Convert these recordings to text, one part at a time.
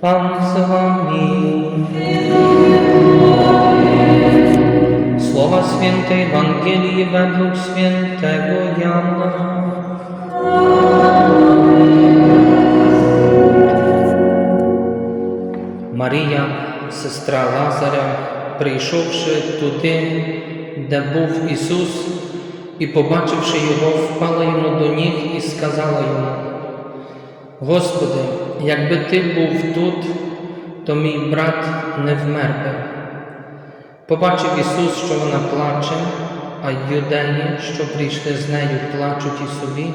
Pan z wami. Słowa Świętej Ewangelii według świętego Jana. Марія, сестра Лазаря, прийшовши туди, де був Ісус, і побачивши його, впала йому до ніг і сказала йому: Господи, якби ти був тут, то мій брат не вмер би. Побачив Ісус, що вона плаче, а юдеї, що прийшли з нею, плачуть і собі,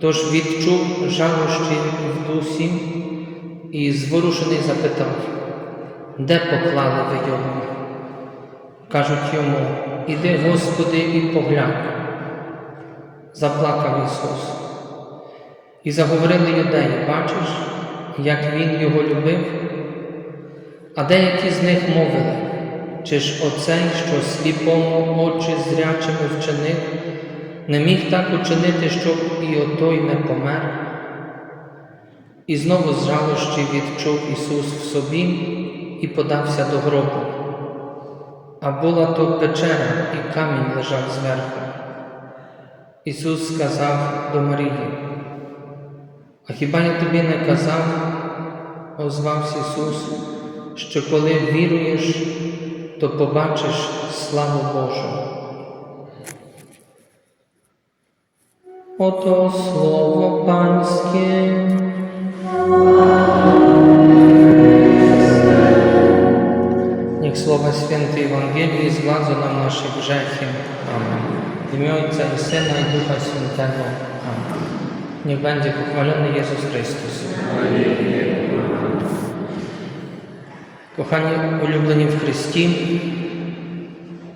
тож відчув жалощі в дусі і зворушений запитав, де поклали ви його? Кажуть йому, іди, Господи, і поглянь. Заплакав Ісус. І заговорили юдеї, бачиш, як Він його любив? А деякі з них мовили, чи ж оцей, що сліпому очі зрячими вчинив, не міг так учинити, щоб і отой не помер? І знову з жалощі відчув Ісус в собі і подався до гробу. А була то печера, і камінь лежав зверху. Ісус сказав до Марії, а хіба я тобі не казав, озвався Ісус, що коли віруєш, то побачиш славу Божу. Ото слово Панське. Świętej Ewangelii zgładzą nam nasze grzechy. Amen. W imię Ojca i Syna i Ducha Świętego. Amen. Niech będzie pochwalony Jezus Chrystus. Kochani улюблені в Христі,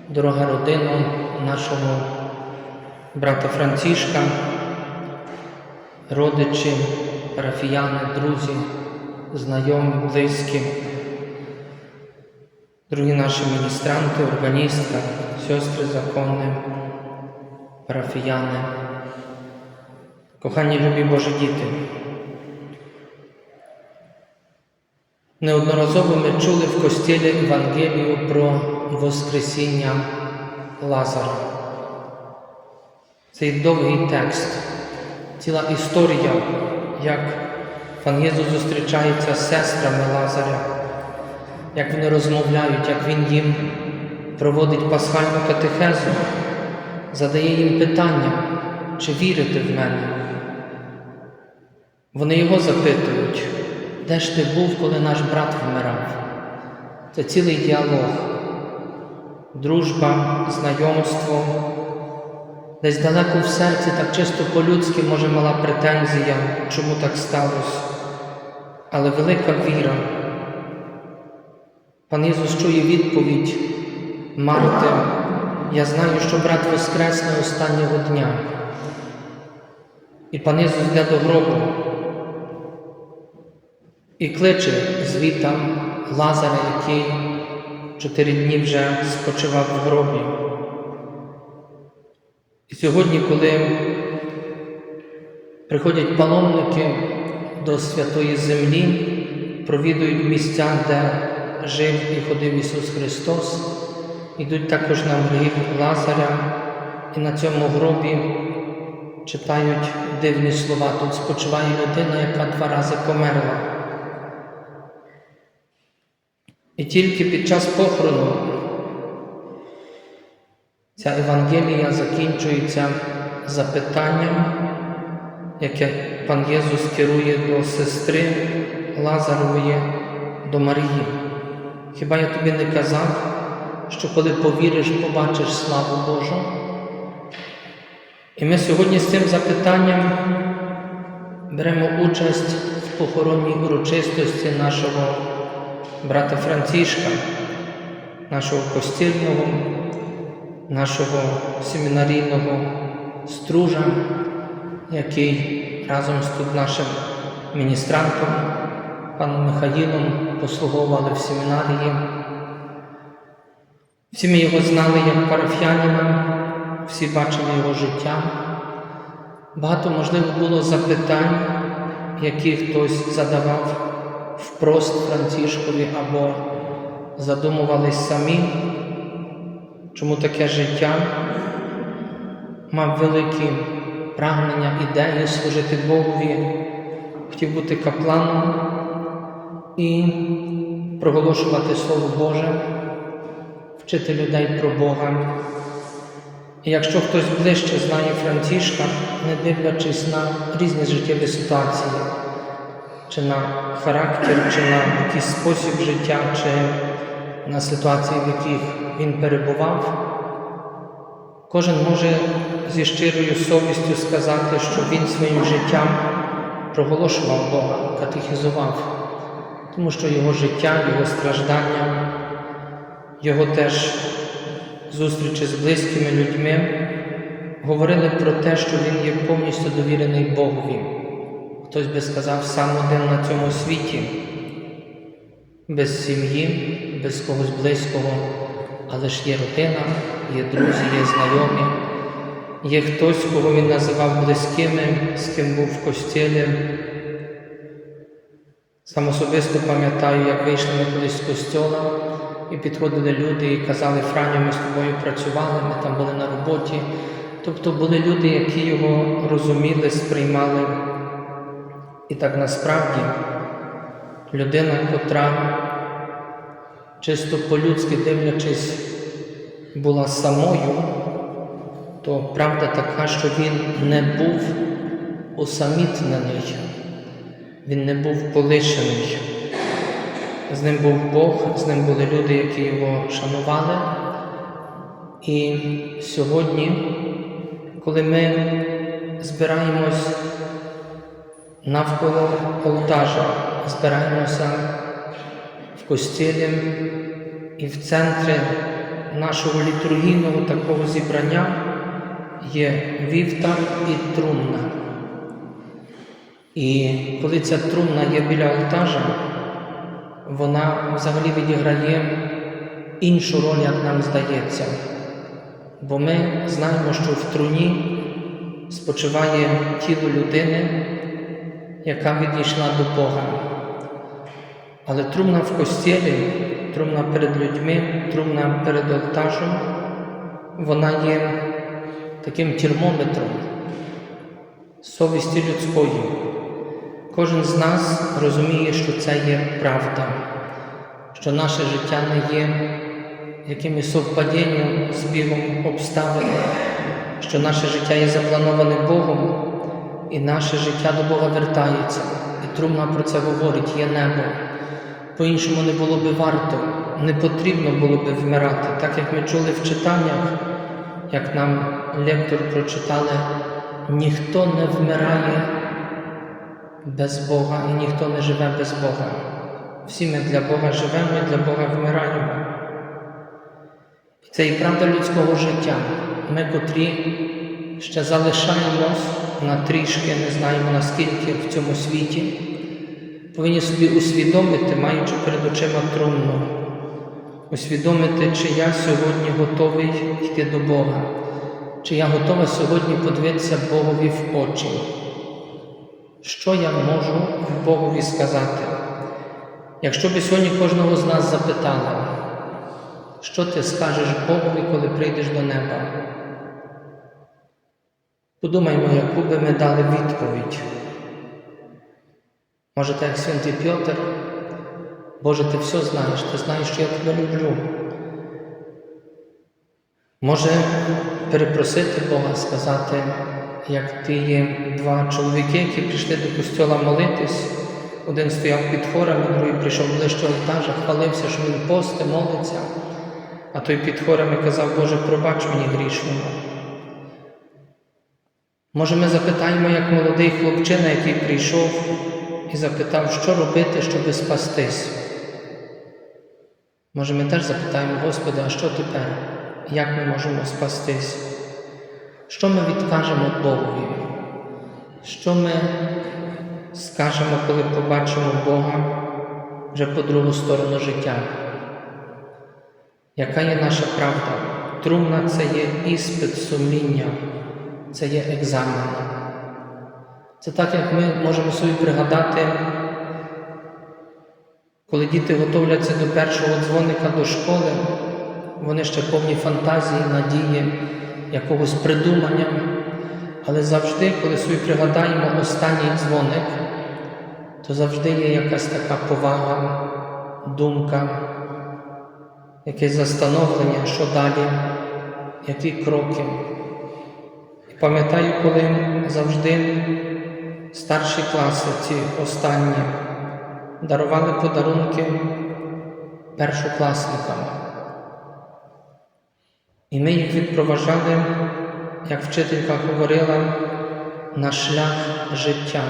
дорога родина нашого брата Францішка, родичі, парафіяни, друзі, знайомі, близькі, другі наші міністранти, органістка, сестри законні, парафіяни, кохані любі Божі діти. Неодноразово ми чули в костілі Євангелію про Воскресіння Лазара. Цей довгий текст, ціла історія, як пан Єсус зустрічається з сестрами Лазаря, як вони розмовляють, як Він їм проводить пасхальну катехезу, задає їм питання, чи вірите в мене. Вони його запитують, де ж ти був, коли наш брат вмирав? Це цілий діалог, дружба, знайомство. Десь далеко в серці, так чисто по-людськи, може, мала претензія, чому так сталося. Але велика віра. Пан Ісус чує відповідь Марти, я знаю, що брат воскресне останнього дня. І пан Ісус йде до гробу і кличе звітам Лазаря, який чотири дні вже спочивав в гробі. І сьогодні, коли приходять паломники до святої землі, провідують місця, де жив і ходив Ісус Христос, ідуть також на гріб Лазаря, і на цьому гробі читають дивні слова. Тут спочиває людина, яка два рази померла. І тільки під час похорону ця Евангелія закінчується запитанням, яке пан Єсус керує до сестри Лазарової, до Марії. Хіба я тобі не казав, що коли повіриш, побачиш славу Божу? І ми сьогодні з цим запитанням беремо участь в похоронній урочистості нашого брата Францішка, нашого костільного, нашого семінарійного стружа, який разом з тут нашим міністрантом, паном Михаїлом, послуговували в семінарії. Всі ми його знали як парафіянина, всі бачили його життя. Багато, можливо, було запитань, які хтось задавав впрост Францішкові або задумувались самі, чому таке життя мав великі прагнення, ідеї служити Богові, хотів бути капланом і проголошувати Слово Боже, вчити людей про Бога. І якщо хтось ближче знає Францішка, не дивлячись на різні життєві ситуації, чи на характер, чи на якийсь спосіб життя, чи на ситуації, в яких він перебував, кожен може зі щирою совістю сказати, що він своїм життям проголошував Бога, катехізував, тому що його життя, його страждання, його теж зустрічі з близькими людьми говорили про те, що він є повністю довірений Богові. Хтось би сказав, сам один на цьому світі, без сім'ї, без когось близького, але ж є родина, є друзі, є знайомі, є хтось, кого він називав близькими, з ким був в костілі. Сам особисто пам'ятаю, як вийшли ми колись з костьола, і підходили люди і казали, Франю, ми з тобою працювали, ми там були на роботі. Тобто були люди, які його розуміли, сприймали. І так насправді людина, котра чисто по-людськи дивлячись, була самою, то правда така, що він не був усамітнений, він не був полишений. З ним був Бог, з ним були люди, які його шанували. І сьогодні, коли ми збираємось навколо Олтажа, збираємося в костілі і в центрі нашого літургійного такого зібрання є вівтар і трумна. І коли ця трумна є біля Олтажа, вона взагалі відіграє іншу роль, як нам здається. Бо ми знаємо, що в труні спочиває тіло людини, яка відійшла до Бога. Але трумна в костілі, трумна перед людьми, трумна перед олтажем, вона є таким термометром совісті людської. Кожен з нас розуміє, що це є правда, що наше життя не є якимось совпадінням, збігом обставин, що наше життя є заплановане Богом, і наше життя до Бога вертається. І трумна про це говорить, є небо. По-іншому не було би варто, не потрібно було би вмирати, так як ми чули в читаннях, як нам лектор прочитали, ніхто не вмирає без Бога і ніхто не живе без Бога. Всі ми для Бога живемо і для Бога вмираємо. Це і правда людського життя. Ми, котрі ще залишаємось на трішки, не знаємо наскільки в цьому світі, повинні собі усвідомити, маючи перед очима трумну, усвідомити, чи я сьогодні готовий йти до Бога, чи я готова сьогодні подивитися Богові в очі. Що я можу Богові сказати? Якщо би сьогодні кожного з нас запитали, що ти скажеш Богові, коли прийдеш до неба? Подумаймо, яку би ми дали відповідь. Може, так як святий Пьотр, Боже, ти все знаєш, ти знаєш, що я тебе люблю. Може перепросити Бога, сказати, як ті є два чоловіки, які прийшли до костьола молитись. Один стояв під хорами, другий прийшов ближче алтажа, хвалився, що він пости, молиться, а той під хорами казав, Боже, пробач мені грішному. Може, ми запитаємо, як молодий хлопчина, який прийшов і запитав, що робити, щоб спастись. Може, ми теж запитаємо, Господи, а що тепер? Як ми можемо спастись? Що ми відкажемо Богові? Що ми скажемо, коли побачимо Бога вже по другу сторону життя? Яка є наша правда? Трумна це є іспит сумління, це є екзамен. Це так, як ми можемо собі пригадати, коли діти готовляться до першого дзвоника до школи, вони ще повні фантазії, надії, якогось придумання. Але завжди, коли собі пригадаємо останній дзвоник, то завжди є якась така повага, думка, якесь застановлення, що далі, які кроки. Пам'ятаю, коли завжди старші класи, ці останні, дарували подарунки першокласникам. І ми їх відпроважали, як вчителька говорила, на шлях життя.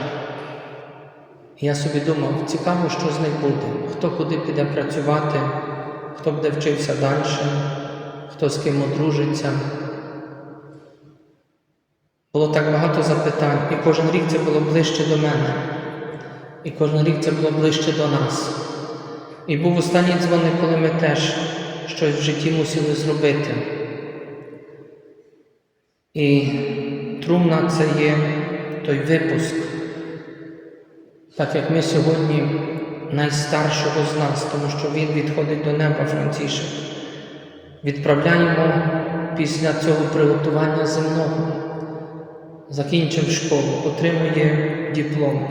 Я собі думав, цікаво, що з них буде, хто куди піде працювати, хто буде вчився далі, хто з ким одружиться. Було так багато запитань, і кожен рік це було ближче до мене, і кожен рік це було ближче до нас. І був останній дзвоник, коли ми теж щось в житті мусили зробити. І трумна це є той випуск, так як ми сьогодні найстаршого з нас, тому що він відходить до неба Францішек. Відправляємо після цього приготування земного, закінчив школу, отримує диплом,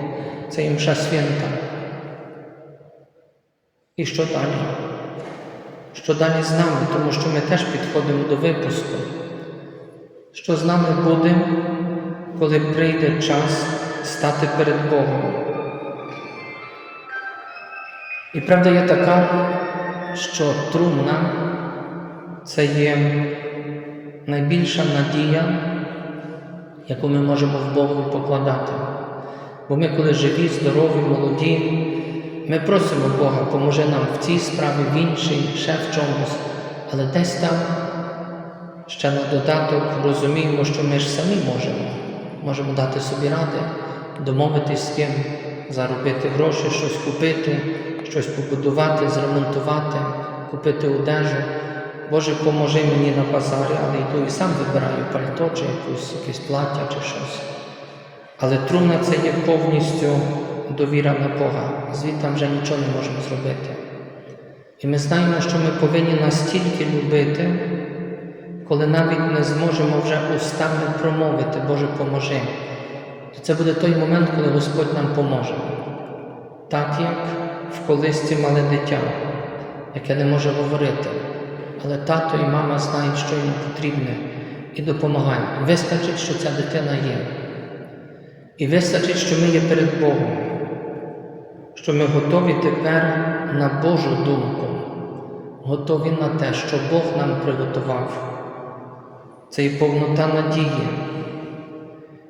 це є мша свята. І що далі? Що далі з нами, тому що ми теж підходимо до випуску. Що з нами буде, коли прийде час стати перед Богом? І правда є така, що трумна це є найбільша надія, яку ми можемо в Богові покладати. Бо ми, коли живі, здорові, молоді, ми просимо Бога, поможи нам в цій справі, в іншій, ще в чомусь, але десь там ще на додаток розуміємо, що ми ж самі можемо. Можемо дати собі ради, домовитись з ким, заробити гроші, щось купити, щось побудувати, зремонтувати, купити одежу. Боже, поможи мені на базарі, але йду і сам вибираю пальто чи якусь, якесь плаття чи щось. Але трумна це є повністю довіра на Бога. Звідти вже нічого не можемо зробити. І ми знаємо, що ми повинні настільки любити, коли навіть не зможемо вже устами промовити, Боже, поможи. То це буде той момент, коли Господь нам поможе. Так як в колисці мале дитя, яке не може говорити, але тато і мама знають, що їм потрібне, і допомагають. Вистачить, що ця дитина є. І вистачить, що ми є перед Богом, що ми готові тепер на Божу думку, готові на те, що Бог нам приготував. Це і повнота надії.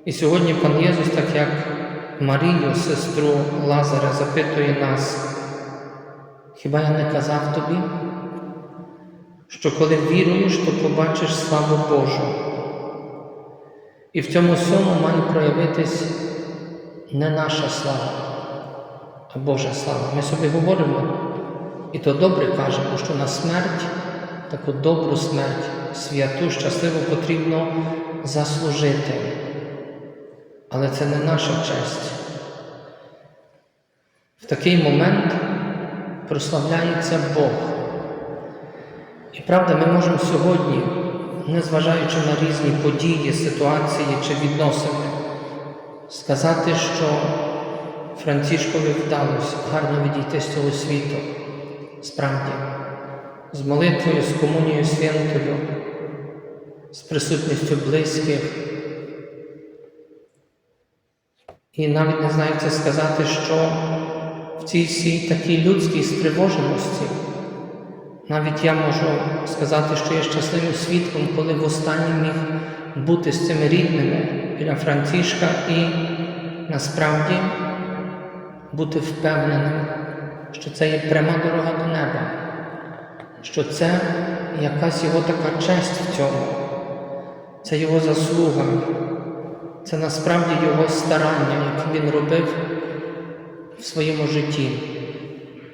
І сьогодні пан Єсус, так як Марію, сестру Лазаря, запитує нас, хіба я не казав тобі, що коли віруєш, то побачиш славу Божу. І в цьому всьому має проявитись не наша слава, а Божа слава. Ми собі говоримо, і то добре кажемо, що на смерть, таку добру смерть, святу, щасливу потрібно заслужити. Але це не наша честь. В такий момент прославляється Бог. І правда, ми можемо сьогодні незважаючи на різні події, ситуації чи відносини, сказати, що Францішкові вдалося гарно відійти з цього світу, справді, з молитвою, з комунією святою, з присутністю близьких. І навіть не знаю, це сказати, що в цій всій такій людській стривоженості навіть я можу сказати, що я щасливим свідком, коли востаннє міг бути з цими рідними біля Францішка і насправді бути впевненим, що це є пряма дорога до неба, що це якась його така честь в цьому, це його заслуга, це насправді його старання, яке він робив в своєму житті.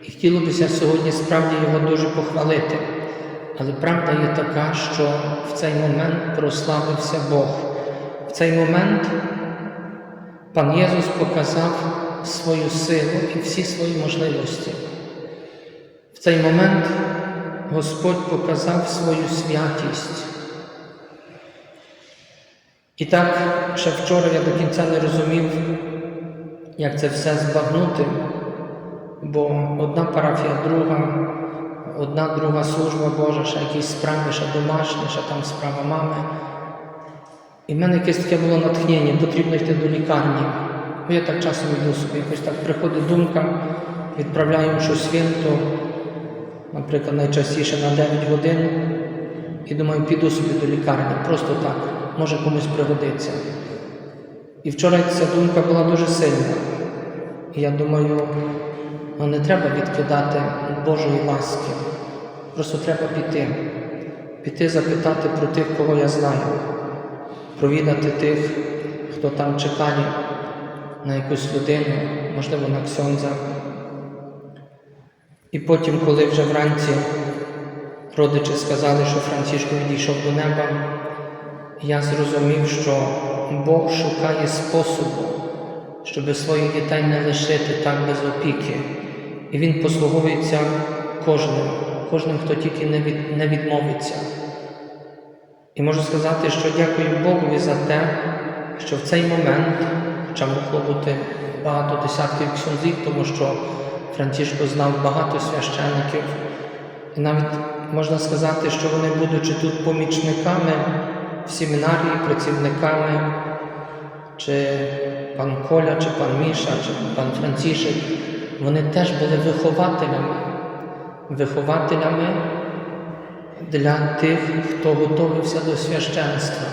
І хотілося сьогодні справді його дуже похвалити. Але правда є така, що в цей момент прославився Бог. В цей момент пан Єсус показав свою силу і всі свої можливості. В цей момент Господь показав свою святість. І так, ще вчора я до кінця не розумів, як це все збагнути, бо одна парафія, друга, одна друга служба Божа, ще якісь справи, ще домашні, ще там справа мами. І в мене якесь таке було натхнення, потрібно йти до лікарні. Я так часом йду собі, якось так приходить думка, відправляємо щось свято, наприклад, найчастіше на 9 годин, і думаю, піду собі до лікарні, просто так, може комусь пригодиться. І вчора ця думка була дуже сильна. І я думаю, ну не треба відкидати Божої ласки. Просто треба піти. Піти запитати про тих, кого я знаю, провідати тих, хто там чекає на якусь людину, можливо, на ксьондза. І потім, коли вже вранці родичі сказали, що Францішко відійшов до неба, я зрозумів, що Бог шукає способу, щоб своїх дітей не лишити так без опіки. І Він послуговується кожним, кожним, хто тільки не, від, не відмовиться. І можу сказати, що дякую Богові за те, що в цей момент, хоча могло бути багато десятків ксьонзів, тому що Францішко знав багато священників, і навіть можна сказати, що вони, будучи тут помічниками в семінарії, працівниками, чи пан Коля, чи пан Міша, чи пан Францішек, вони теж були вихователями, вихователями для тих, хто готувався до священства.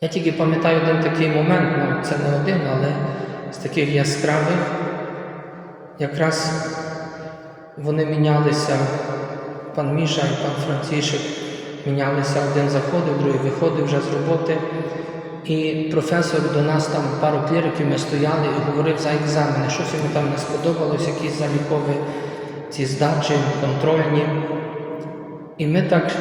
Я тільки пам'ятаю один такий момент, ну це не один, але з таких яскравих, якраз вони мінялися, пан Міша і пан Францішек мінялися, один заходив, другий виходив вже з роботи. І професор до нас там пару кліриків ми стояли і говорив за екзамени, щось йому там не сподобалось, якісь залікові ці здачі, контрольні. І ми так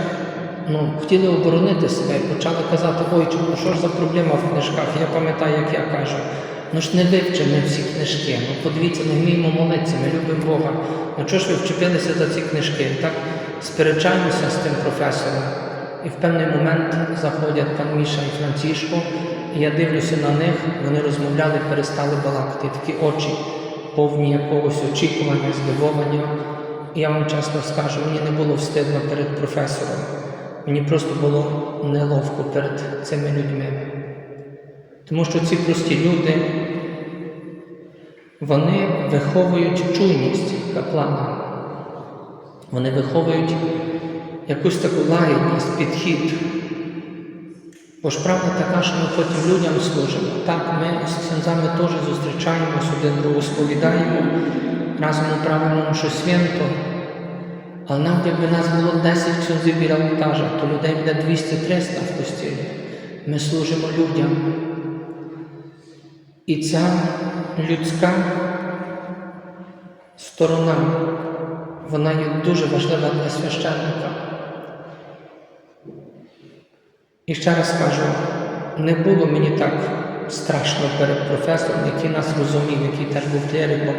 ну, хотіли оборонити себе і почали казати, ой, що ж за проблема в книжках? Я пам'ятаю, як я кажу, ну ж не вивчимо всі книжки. Ну подивіться, не вміємо молитися, ми любимо Бога. Ну чого ж ви вчепилися за ці книжки? Так сперечаємося з тим професором. І в певний момент заходять пан Міша і Францішко, і я дивлюся на них, вони розмовляли, перестали балакати, такі очі повні якогось очікування, здивування. І я вам чесно скажу, мені не було встидно перед професором. Мені просто було неловко перед цими людьми. Тому що ці прості люди, вони виховують чуйність каплана. Вони виховують якусь таку лагідність, підхід. Бо ж правда така, що ми потім людям служимо. Так, ми з ксензами теж зустрічаємось, один другу сповідаємо, разом управимо щось свято. Але нам, якби нас було 10 ксензів біля алтажа, то людей буде 200-300 в постілі. Ми служимо людям. І ця людська сторона, вона є дуже важлива для священника. І ще раз кажу, не було мені так страшно перед професором, який нас розумів, який теж був клериком,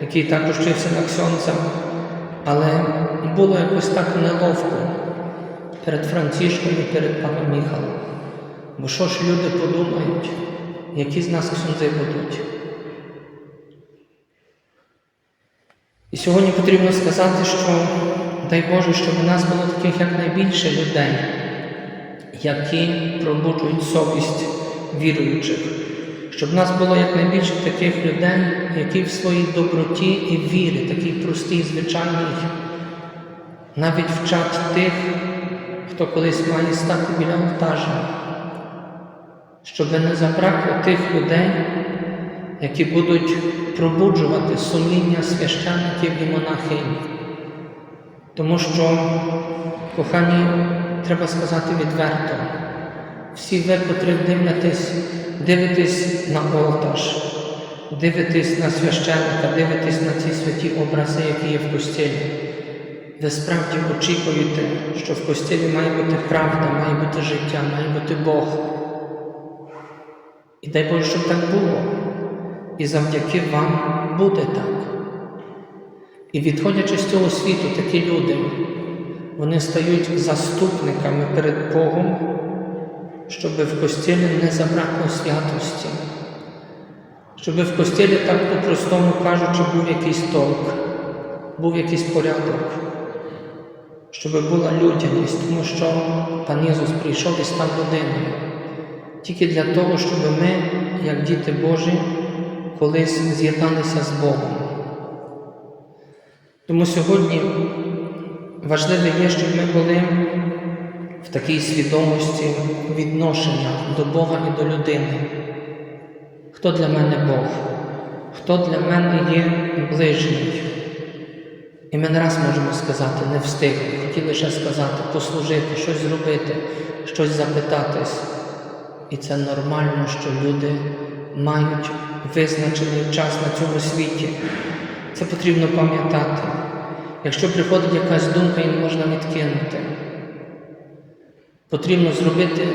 який також вчився на ксьонця, але було якось так неловко перед Францішком і перед паном Міхалом. Бо що ж люди подумають, які з нас ксюндзи будуть? І сьогодні потрібно сказати, що дай Боже, щоб у нас було таких якнайбільше людей, які пробуджують совість віруючих, щоб в нас було якнайбільше таких людей, які в своїй доброті і вірі, такій простій, звичайній, навіть вчать тих, хто колись має стати біля олтажа, щоб не забракло тих людей, які будуть пробуджувати сумління священників і монахинь. Тому що, кохані, треба сказати відверто, всі ви, котрі дивитесь, дивитесь на олтаж, дивитесь на священника, дивитесь на ці святі образи, які є в костілі. Ви справді очікуєте, що в костілі має бути правда, має бути життя, має бути Бог. І дай Боже, щоб так було. І завдяки вам буде так. І відходячи з цього світу, такі люди, вони стають заступниками перед Богом, щоб в костілі не забракло святості, щоб в костілі, так по-простому кажучи, був якийсь толк, був якийсь порядок, щоб була людяність, тому що пан Ісус прийшов і став людиною. Тільки для того, щоб ми, як діти Божі, колись з'єдналися з Богом. Тому сьогодні важливо є, щоб ми були в такій свідомості відношення до Бога і до людини. Хто для мене Бог? Хто для мене є ближній? І ми не раз можемо сказати, не встигли, хотіли ще сказати, послужити, щось зробити, щось запитатись. І це нормально, що люди мають визначений час на цьому світі. Це потрібно пам'ятати. Якщо приходить якась думка, її не можна відкинути. Потрібно зробити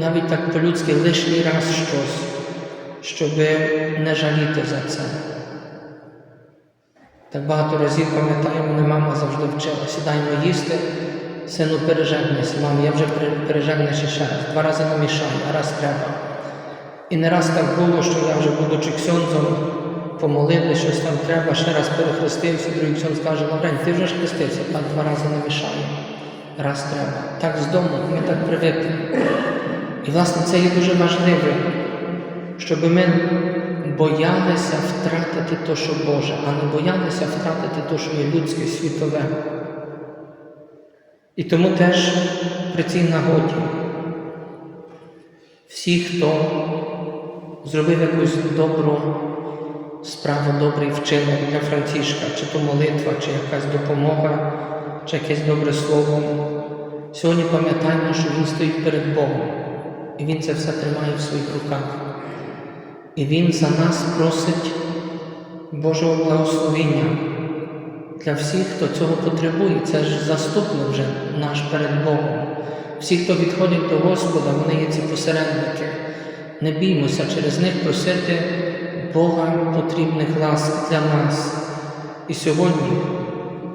навіть так по-людськи лишній раз щось, щоб не жаліти за це. Так багато разів пам'ятаю, мене мама завжди вчила, сідаємо їсти, сину пережегнися, мам, я вже пережегнуся ще раз, два рази не мішаю, а раз треба. І не раз так було, що я вже, будучи ксьонзом, помолили, щось там треба, ще раз перехрестився, другий ксьонз каже, Лаврень, ти вже ж хрестився, так два рази не мішає, раз треба. Так з дому, ми так привикли. І, власне, це є дуже важливо, щоб ми боялися втратити те, що Боже, а не боялися втратити те, що є людське, світове. І тому теж при цій нагоді всі, хто зробив якусь добру справу, добрий вчинок для Францішка, чи то молитва, чи якась допомога, чи якесь добре слово, сьогодні пам'ятаємо, що він стоїть перед Богом, і Він це все тримає в своїх руках. І Він за нас просить Божого благословення для всіх, хто цього потребує. Це ж заступник вже наш перед Богом. Всі, хто відходять до Господа, вони є ці посередники. Не біймося через них просити Бога потрібних ласк для нас. І сьогодні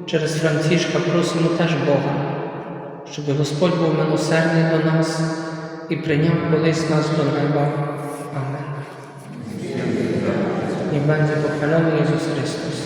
через Францішка просимо теж Бога, щоб Господь був милосердний до нас і прийняв колись нас до неба. Амен. І мене pochwalony Ісус Chrystus.